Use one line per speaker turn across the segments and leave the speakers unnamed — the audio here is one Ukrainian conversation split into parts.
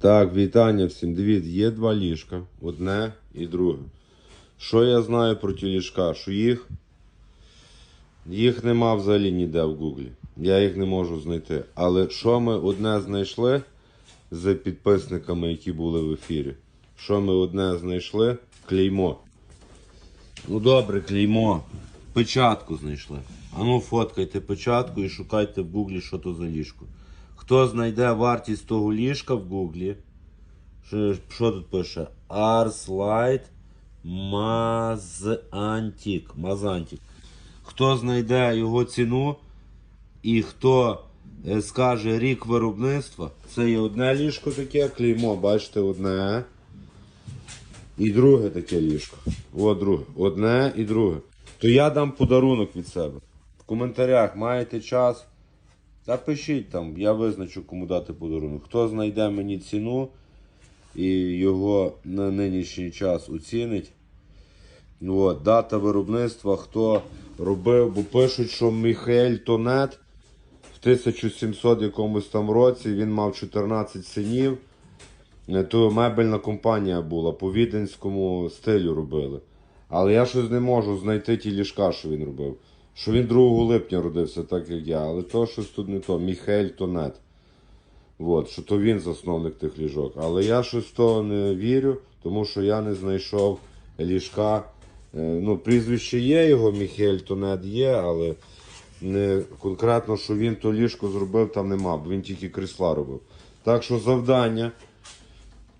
Так, вітання всім. Дивіться, є два ліжка, одне і друге. Що я знаю про ті ліжка? Що їх, їх нема взагалі ніде в Гуглі. Я їх не можу знайти. Але що ми одне знайшли з підписниками, які були в ефірі? Що ми одне знайшли? Клеймо. Ну добре, клеймо. Печатку знайшли. Ану, фоткайте печатку і шукайте в гуглі, що то за ліжко. Хто знайде вартість того ліжка в гуглі, що, що тут пише? Ars Light Mazantic. Mazantic. Хто знайде його ціну і хто е, скаже рік виробництва, це є одне ліжко таке, клеймо, бачите, одне. І друге таке ліжко. О, друге. Одне і друге. То я дам подарунок від себе. В коментарях маєте час. Та пишіть там, я визначу, кому дати подарунок. Хто знайде мені ціну і його на нинішній час оцінить. От, дата виробництва, хто робив, бо пишуть, що Міхаель Тонет в 1700 якомусь там році він мав 14 синів. Е, То мебельна компанія була, по віденському стилю робили. Але я щось не можу знайти ті ліжка, що він робив. Що він 2 липня родився, так як я. Але то щось тут не то. Міхель Тонет. От, що то він засновник тих ліжок. Але я щось то не вірю, тому що я не знайшов ліжка. Е, Ну, прізвище є його, Міхель Тонет є, але не конкретно, що він то ліжко зробив, там нема, бо він тільки крісла робив. Так що завдання.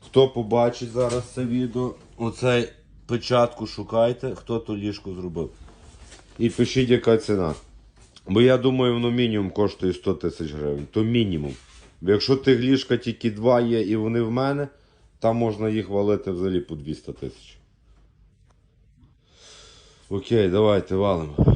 Хто побачить зараз це відео, оцей печатку шукайте, хто то ліжко зробив. І пишіть, яка ціна. Бо я думаю, воно мінімум коштує 100 тисяч гривень. То мінімум. Бо якщо тих ліжка тільки два є і вони в мене, там можна їх валити взагалі по 200 тисяч. Окей, давайте валимо.